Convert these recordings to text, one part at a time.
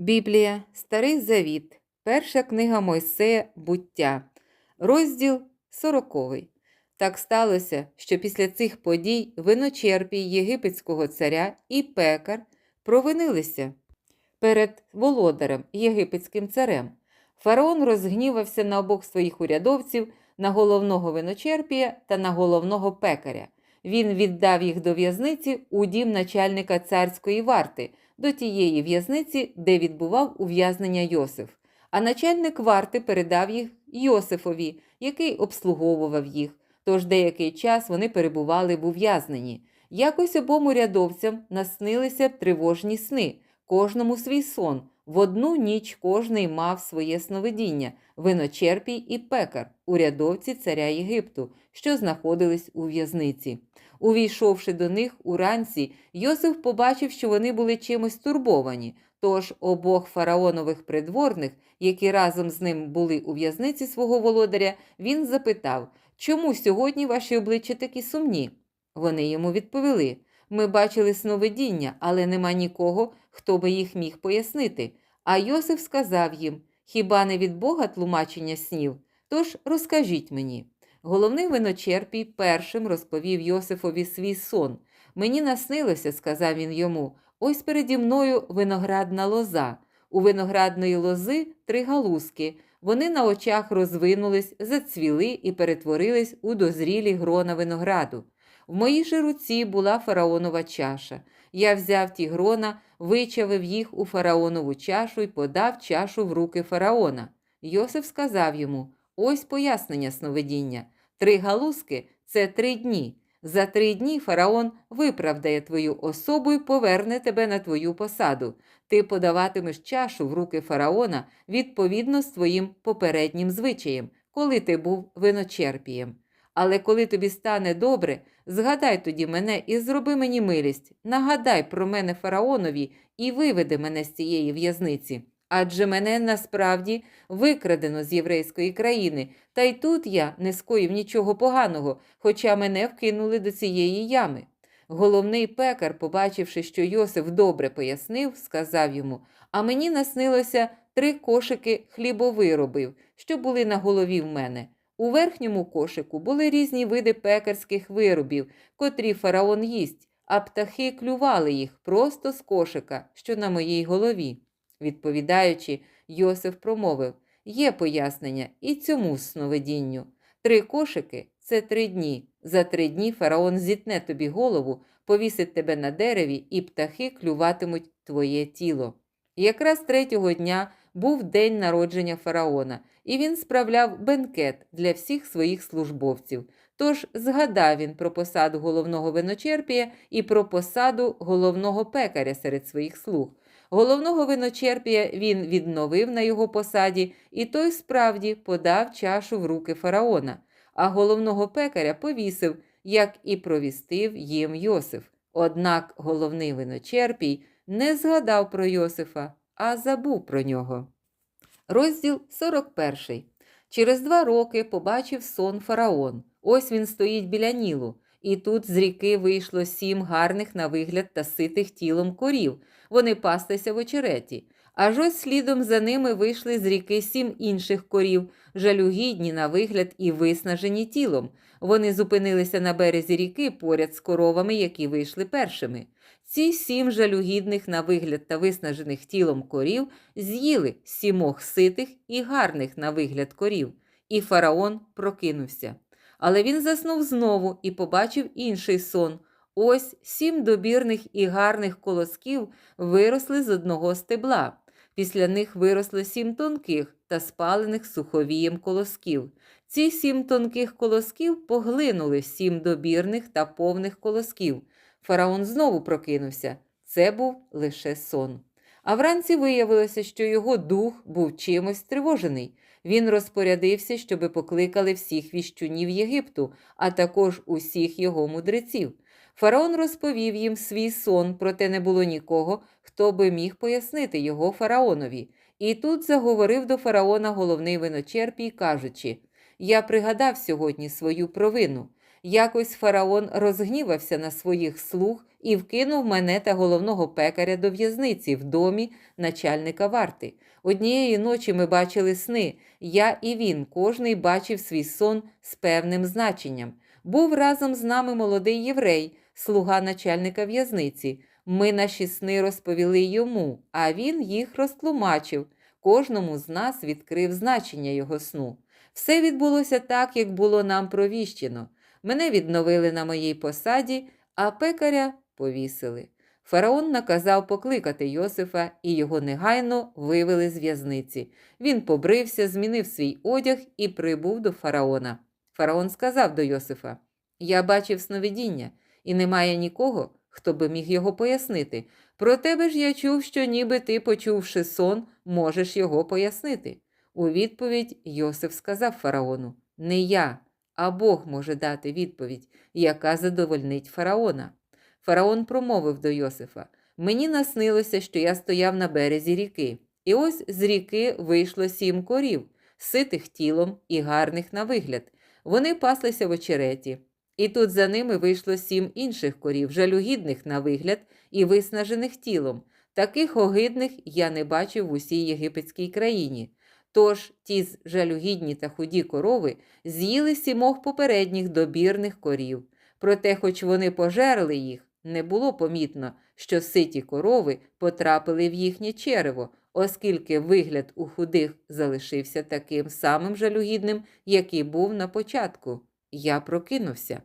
Біблія, Старий Завіт, Перша книга Мойсея Буття, розділ 40. Так сталося, що після цих подій виночерпій єгипетського царя і пекар провинилися перед володарем єгипетським царем. Фараон розгнівався на обох своїх урядовців, на головного виночерпія та на головного пекаря. Він віддав їх до в'язниці у дім начальника царської варти, до тієї в'язниці, де відбував ув'язнення Йосиф. А начальник варти передав їх Йосифові, який обслуговував їх. Тож деякий час вони перебували в ув'язненні. Якось обом урядовцям наснилися тривожні сни, кожному свій сон. В одну ніч кожний мав своє сновидіння виночерпій і пекар, урядовці царя Єгипту, що знаходились у в'язниці. Увійшовши до них уранці, Йосиф побачив, що вони були чимось турбовані. Тож обох фараонових придворних, які разом з ним були у в'язниці свого володаря, він запитав, чому сьогодні ваші обличчя такі сумні? Вони йому відповіли: Ми бачили сновидіння, але нема нікого, хто би їх міг пояснити. А Йосиф сказав їм: Хіба не від Бога тлумачення снів? Тож розкажіть мені. Головний виночерпій першим розповів Йосифові свій сон. Мені наснилося, сказав він йому, ось переді мною виноградна лоза. У виноградної лози три галузки. Вони на очах розвинулись, зацвіли і перетворились у дозрілі грона винограду. В моїй же руці була фараонова чаша. Я взяв ті грона, вичавив їх у фараонову чашу і подав чашу в руки фараона. Йосиф сказав йому: ось пояснення сновидіння. Три галузки це три дні. За три дні фараон виправдає твою особу і поверне тебе на твою посаду. Ти подаватимеш чашу в руки фараона відповідно з твоїм попереднім звичаєм, коли ти був виночерпієм. Але коли тобі стане добре, згадай тоді мене і зроби мені милість, нагадай про мене фараонові і виведи мене з цієї в'язниці. Адже мене насправді викрадено з єврейської країни, та й тут я не скоїв нічого поганого, хоча мене вкинули до цієї ями. Головний пекар, побачивши, що Йосиф добре пояснив, сказав йому: А мені наснилося три кошики хлібовиробів, що були на голові в мене. У верхньому кошику були різні види пекарських виробів, котрі фараон їсть, а птахи клювали їх просто з кошика, що на моїй голові. Відповідаючи, Йосиф промовив: Є пояснення і цьому сновидінню. Три кошики це три дні. За три дні фараон зітне тобі голову, повісить тебе на дереві, і птахи клюватимуть твоє тіло. Якраз третього дня був день народження фараона, і він справляв бенкет для всіх своїх службовців. Тож згадав він про посаду головного виночерпія і про посаду головного пекаря серед своїх слуг. Головного виночерпія він відновив на його посаді, і той справді подав чашу в руки фараона, а головного пекаря повісив, як і провістив їм Йосиф. Однак головний виночерпій не згадав про Йосифа, а забув про нього. Розділ 41. Через два роки побачив сон фараон. Ось він стоїть біля Нілу, і тут з ріки вийшло сім гарних на вигляд та ситих тілом корів. Вони пастися в очереті. Аж ось слідом за ними вийшли з ріки сім інших корів, жалюгідні на вигляд і виснажені тілом. Вони зупинилися на березі ріки поряд з коровами, які вийшли першими. Ці сім жалюгідних на вигляд та виснажених тілом корів з'їли сімох ситих і гарних на вигляд корів, і фараон прокинувся. Але він заснув знову і побачив інший сон. Ось сім добірних і гарних колосків виросли з одного стебла. Після них виросло сім тонких та спалених суховієм колосків. Ці сім тонких колосків поглинули сім добірних та повних колосків. Фараон знову прокинувся. Це був лише сон. А вранці виявилося, що його дух був чимось стривожений. Він розпорядився, щоби покликали всіх віщунів Єгипту, а також усіх його мудреців. Фараон розповів їм свій сон, проте не було нікого, хто би міг пояснити його фараонові. І тут заговорив до фараона головний виночерпій, кажучи: Я пригадав сьогодні свою провину. Якось фараон розгнівався на своїх слуг і вкинув мене та головного пекаря до в'язниці в домі начальника варти. Однієї ночі ми бачили сни. Я і він, кожний бачив свій сон з певним значенням. Був разом з нами молодий єврей, слуга начальника в'язниці. Ми наші сни розповіли йому, а він їх розтлумачив. Кожному з нас відкрив значення його сну. Все відбулося так, як було нам провіщено. Мене відновили на моїй посаді, а пекаря повісили. Фараон наказав покликати Йосифа, і його негайно вивели з в'язниці. Він побрився, змінив свій одяг і прибув до фараона. Фараон сказав до Йосифа: Я бачив сновидіння, і немає нікого, хто би міг його пояснити. Про тебе ж я чув, що ніби ти, почувши сон, можеш його пояснити. У відповідь Йосиф сказав фараону: Не я, а Бог може дати відповідь, яка задовольнить фараона. Фараон промовив до Йосифа: Мені наснилося, що я стояв на березі ріки, і ось з ріки вийшло сім корів, ситих тілом і гарних на вигляд. Вони паслися в очереті. І тут за ними вийшло сім інших корів, жалюгідних на вигляд і виснажених тілом. Таких огидних я не бачив в усій єгипетській країні. Тож ті жалюгідні та худі корови з'їли сімох попередніх добірних корів. Проте, хоч вони пожерли їх, не було помітно, що ситі корови потрапили в їхнє черево, оскільки вигляд у худих залишився таким самим жалюгідним, який був на початку. Я прокинувся.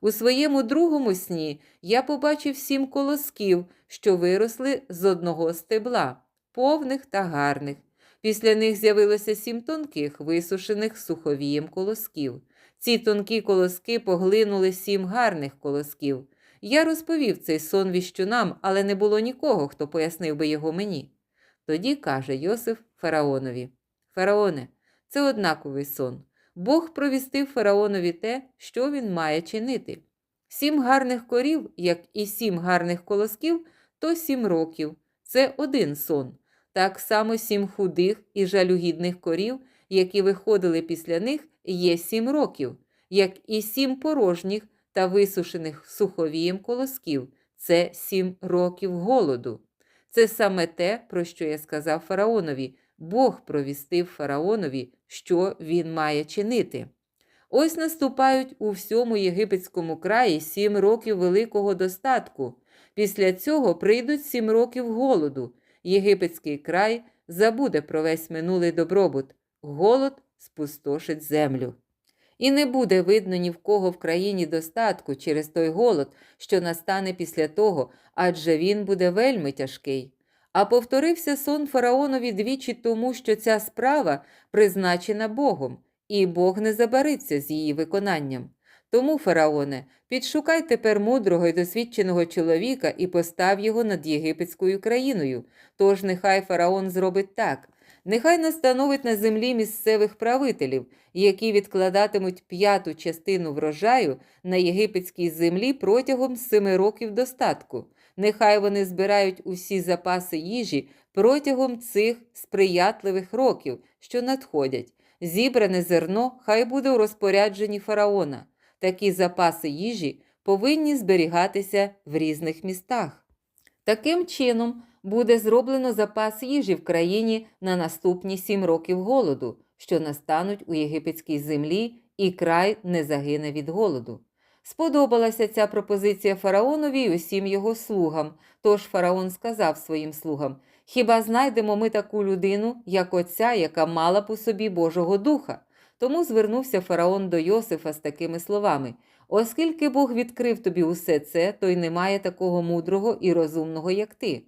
У своєму другому сні я побачив сім колосків, що виросли з одного стебла, повних та гарних. Після них з'явилося сім тонких, висушених суховієм колосків. Ці тонкі колоски поглинули сім гарних колосків. Я розповів цей сон віщунам, але не було нікого, хто пояснив би його мені. Тоді каже Йосиф фараонові: Фараоне, це однаковий сон. Бог провістив фараонові те, що він має чинити. Сім гарних корів, як і сім гарних колосків, то сім років. Це один сон. Так само сім худих і жалюгідних корів, які виходили після них, є сім років, як і сім порожніх та висушених суховієм колосків. Це сім років голоду. Це саме те, про що я сказав фараонові. Бог провістив фараонові, що він має чинити. Ось наступають у всьому єгипетському краї сім років великого достатку. Після цього прийдуть сім років голоду. Єгипетський край забуде про весь минулий добробут. Голод спустошить землю. І не буде видно ні в кого в країні достатку через той голод, що настане після того, адже він буде вельми тяжкий. А повторився сон фараонові двічі тому, що ця справа призначена Богом, і Бог не забариться з її виконанням. Тому, фараоне, підшукай тепер мудрого і досвідченого чоловіка і постав його над єгипетською країною. Тож нехай фараон зробить так. Нехай настановить на землі місцевих правителів, які відкладатимуть п'яту частину врожаю на єгипетській землі протягом семи років достатку. Нехай вони збирають усі запаси їжі протягом цих сприятливих років, що надходять. Зібране зерно хай буде у розпорядженні фараона. Такі запаси їжі повинні зберігатися в різних містах. Таким чином буде зроблено запас їжі в країні на наступні сім років голоду, що настануть у єгипетській землі, і край не загине від голоду. Сподобалася ця пропозиція фараонові й усім його слугам. Тож фараон сказав своїм слугам: Хіба знайдемо ми таку людину, як оця, яка мала у собі Божого Духа? Тому звернувся фараон до Йосифа з такими словами: Оскільки Бог відкрив тобі усе це, то й немає такого мудрого і розумного, як ти.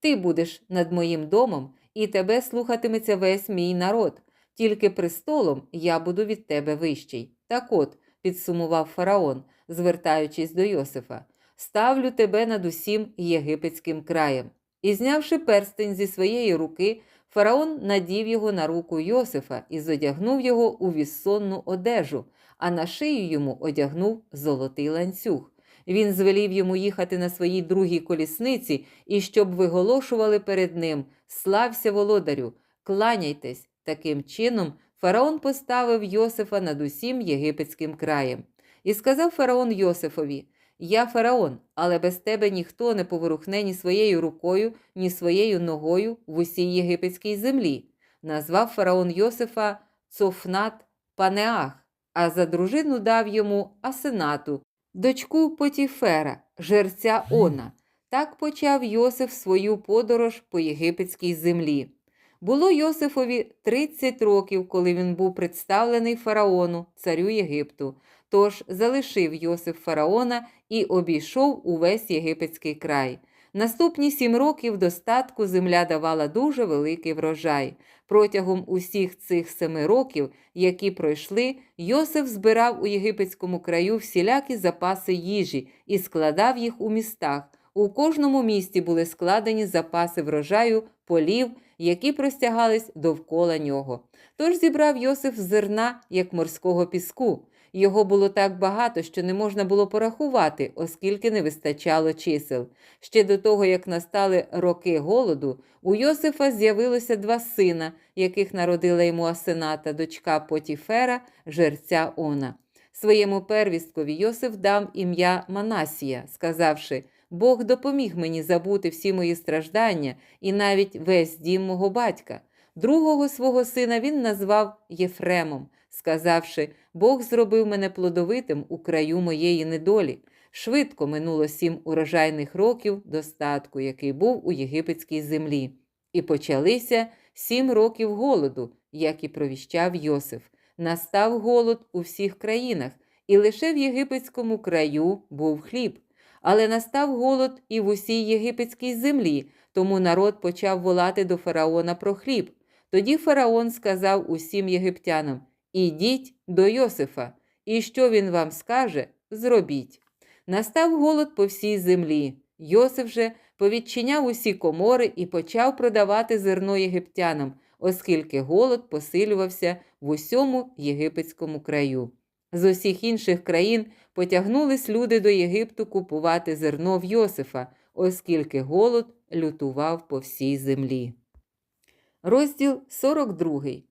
Ти будеш над моїм домом, і тебе слухатиметься весь мій народ. Тільки престолом я буду від тебе вищий. Так от, підсумував фараон, звертаючись до Йосифа, ставлю тебе над усім єгипетським краєм. І, знявши перстень зі своєї руки, фараон надів його на руку Йосифа і зодягнув його у віссонну одежу, а на шию йому одягнув золотий ланцюг. Він звелів йому їхати на своїй другій колісниці і щоб виголошували перед ним Слався володарю, кланяйтесь. Таким чином, фараон поставив Йосифа над усім єгипетським краєм. І сказав фараон Йосифові: Я фараон, але без тебе ніхто не поворухне ні своєю рукою, ні своєю ногою в усій єгипетській землі. Назвав фараон Йосифа Цофнат Панеах, а за дружину дав йому Асенату, дочку Потіфера, жерця Она. Так почав Йосиф свою подорож по єгипетській землі. Було Йосифові 30 років, коли він був представлений фараону, царю Єгипту. Тож залишив Йосиф фараона і обійшов увесь єгипетський край. Наступні сім років достатку земля давала дуже великий врожай. Протягом усіх цих семи років, які пройшли, Йосиф збирав у єгипетському краю всілякі запаси їжі і складав їх у містах. У кожному місті були складені запаси врожаю, полів, які простягались довкола нього. Тож зібрав Йосиф зерна, як морського піску. Його було так багато, що не можна було порахувати, оскільки не вистачало чисел. Ще до того, як настали роки голоду, у Йосифа з'явилося два сина, яких народила йому Асената, дочка Потіфера, жерця Она. Своєму первісткові Йосиф дав ім'я Манасія, сказавши: Бог допоміг мені забути всі мої страждання і навіть весь дім мого батька. Другого свого сина він назвав Єфремом, сказавши: Бог зробив мене плодовитим у краю моєї недолі. Швидко минуло сім урожайних років достатку, який був у єгипетській землі. І почалися сім років голоду, як і провіщав Йосиф. Настав голод у всіх країнах, і лише в єгипетському краю був хліб. Але настав голод і в усій єгипетській землі, тому народ почав волати до фараона про хліб. Тоді фараон сказав усім єгиптянам: Ідіть до Йосифа, і що він вам скаже, зробіть. Настав голод по всій землі. Йосиф же повідчиняв усі комори і почав продавати зерно єгиптянам, оскільки голод посилювався в усьому єгипетському краю. З усіх інших країн потягнулись люди до Єгипту купувати зерно в Йосифа, оскільки голод лютував по всій землі. Розділ 42.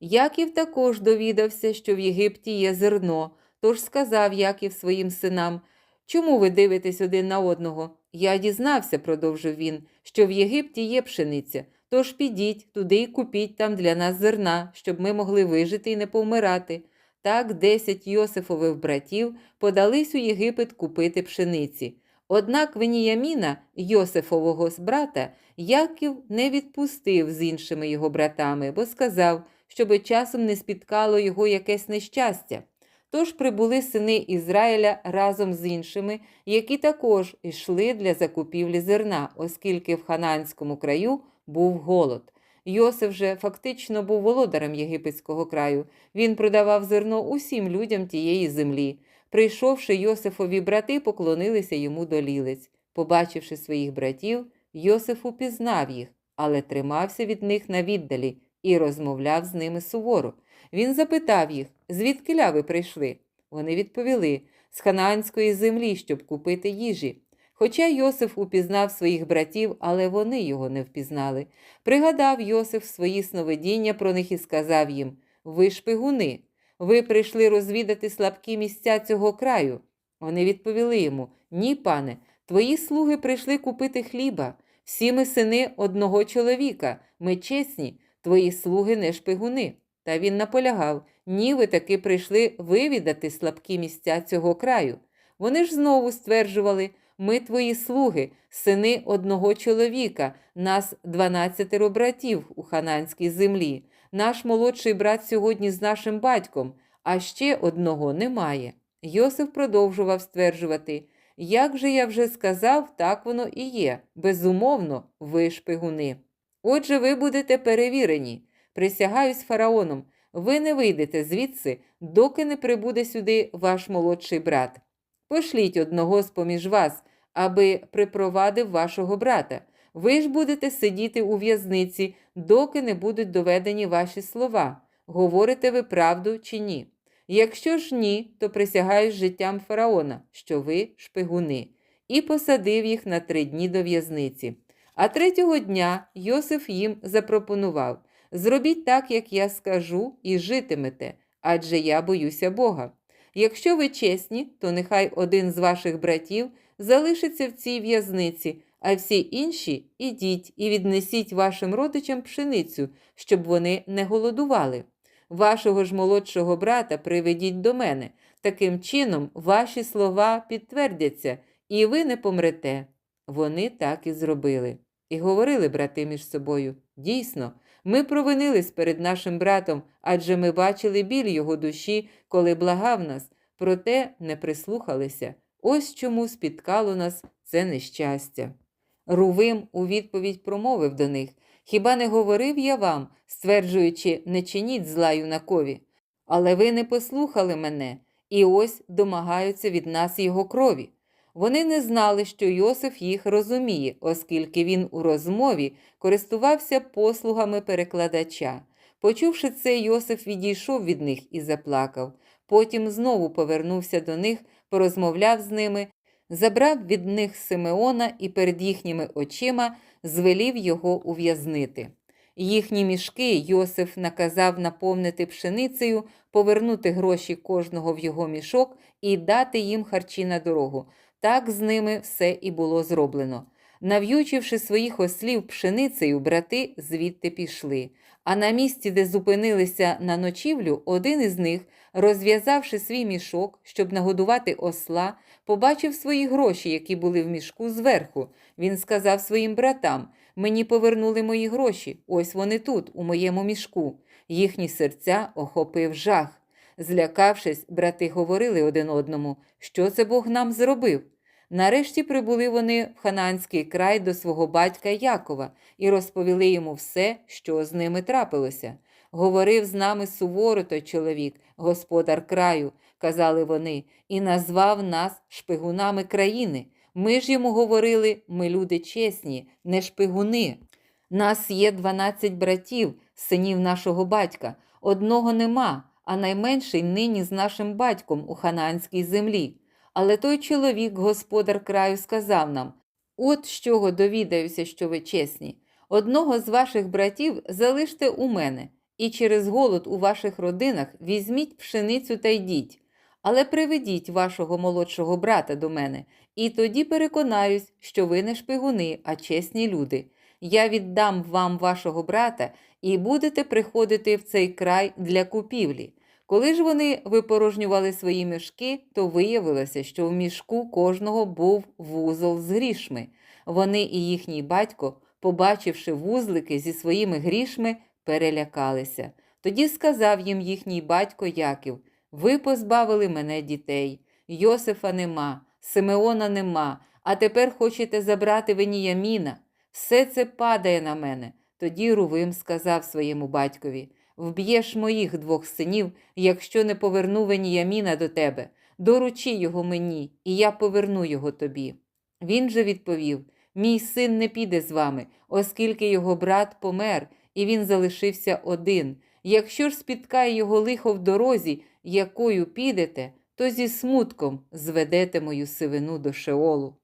Яків також довідався, що в Єгипті є зерно, тож сказав Яків своїм синам: Чому ви дивитесь один на одного? Я дізнався, продовжив він, що в Єгипті є пшениця. Тож підіть туди і купіть там для нас зерна, щоб ми могли вижити і не повмирати. Так десять Йосифових братів подались у Єгипет купити пшениці. Однак Веніяміна, Йосифового брата, Яків не відпустив з іншими його братами, бо сказав, щоби часом не спіткало його якесь нещастя. Тож прибули сини Ізраїля разом з іншими, які також йшли для закупівлі зерна, оскільки в хананському краю був голод. Йосиф же фактично був володарем єгипетського краю. Він продавав зерно усім людям тієї землі. Прийшовши Йосифові брати, поклонилися йому до лілиць. Побачивши своїх братів, Йосиф упізнав їх, але тримався від них на віддалі і розмовляв з ними суворо. Він запитав їх, звідки ви прийшли? Вони відповіли з ханаанської землі, щоб купити їжі. Хоча Йосиф упізнав своїх братів, але вони його не впізнали. Пригадав Йосиф свої сновидіння про них і сказав їм: Ви шпигуни, ви прийшли розвідати слабкі місця цього краю. Вони відповіли йому: Ні, пане, твої слуги прийшли купити хліба. Всі ми сини одного чоловіка, ми чесні, твої слуги не шпигуни. Та він наполягав: ні, ви таки прийшли вивідати слабкі місця цього краю. Вони ж знову стверджували: ми твої слуги, сини одного чоловіка, нас дванадцятеро братів у хананській землі. Наш молодший брат сьогодні з нашим батьком, а ще одного немає. Йосиф продовжував стверджувати: як же я вже сказав, так воно і є. Безумовно, ви шпигуни. Отже, ви будете перевірені. Присягаюсь фараоном, ви не вийдете звідси, доки не прибуде сюди ваш молодший брат. Пошліть одного з поміж вас, аби припровадив вашого брата. Ви ж будете сидіти у в'язниці, доки не будуть доведені ваші слова. Говорите ви правду чи ні? Якщо ж ні, то присягаюсь життям фараона, що ви шпигуни, і посадив їх на три дні до в'язниці. А третього дня Йосиф їм запропонував Зробіть так, як я скажу, і житимете, адже я боюся Бога. Якщо ви чесні, то нехай один з ваших братів залишиться в цій в'язниці, а всі інші ідіть і віднесіть вашим родичам пшеницю, щоб вони не голодували. Вашого ж молодшого брата приведіть до мене. Таким чином, ваші слова підтвердяться, і ви не помрете. Вони так і зробили. І говорили брати між собою: дійсно, ми провинились перед нашим братом, адже ми бачили біль його душі, коли благав нас, проте не прислухалися. Ось чому спіткало нас це нещастя. Рувим у відповідь промовив до них: Хіба не говорив я вам, стверджуючи, не чиніть зла юнакові? Але ви не послухали мене, і ось домагаються від нас його крові. Вони не знали, що Йосиф їх розуміє, оскільки він у розмові користувався послугами перекладача. Почувши це, Йосиф відійшов від них і заплакав. Потім знову повернувся до них, порозмовляв з ними, забрав від них Симеона і перед їхніми очима звелів його ув'язнити. Їхні мішки Йосиф наказав наповнити пшеницею, повернути гроші кожного в його мішок і дати їм харчі на дорогу. Так з ними все і було зроблено. Нав'ючивши своїх ослів пшеницею, брати звідти пішли. А на місці, де зупинилися на ночівлю, один із них, розв'язавши свій мішок, щоб нагодувати осла, побачив свої гроші, які були в мішку зверху. Він сказав своїм братам: Мені повернули мої гроші, ось вони тут, у моєму мішку. Їхні серця охопив жах. Злякавшись, брати говорили один одному, що це Бог нам зробив. Нарешті прибули вони в Хананський край до свого батька Якова і розповіли йому все, що з ними трапилося. Говорив з нами суворо той чоловік, господар краю, казали вони, і назвав нас шпигунами країни. Ми ж йому говорили, ми люди чесні, не шпигуни. Нас є дванадцять братів, синів нашого батька. Одного нема, а найменший нині з нашим батьком у хананській землі. Але той чоловік, господар краю, сказав нам: От з чого довідаюся, що ви чесні. Одного з ваших братів залиште у мене, і через голод у ваших родинах візьміть пшеницю та йдіть. Але приведіть вашого молодшого брата до мене, і тоді переконаюсь, що ви не шпигуни, а чесні люди. Я віддам вам вашого брата, і будете приходити в цей край для купівлі. Коли ж вони випорожнювали свої мішки, то виявилося, що в мішку кожного був вузол з грішми. Вони і їхній батько, побачивши вузлики зі своїми грішми, перелякалися. Тоді сказав їм їхній батько Яків: Ви позбавили мене дітей. Йосифа нема, Симеона нема, а тепер хочете забрати Веніяміна. Все це падає на мене. Тоді Рувим сказав своєму батькові: Вб'єш моїх двох синів, якщо не поверну Веніяміна до тебе. Доручи його мені, і я поверну його тобі. Він же відповів: Мій син не піде з вами, оскільки його брат помер, і він залишився один. Якщо ж спіткає його лихо в дорозі, якою підете, то зі смутком зведете мою сивину до Шеолу.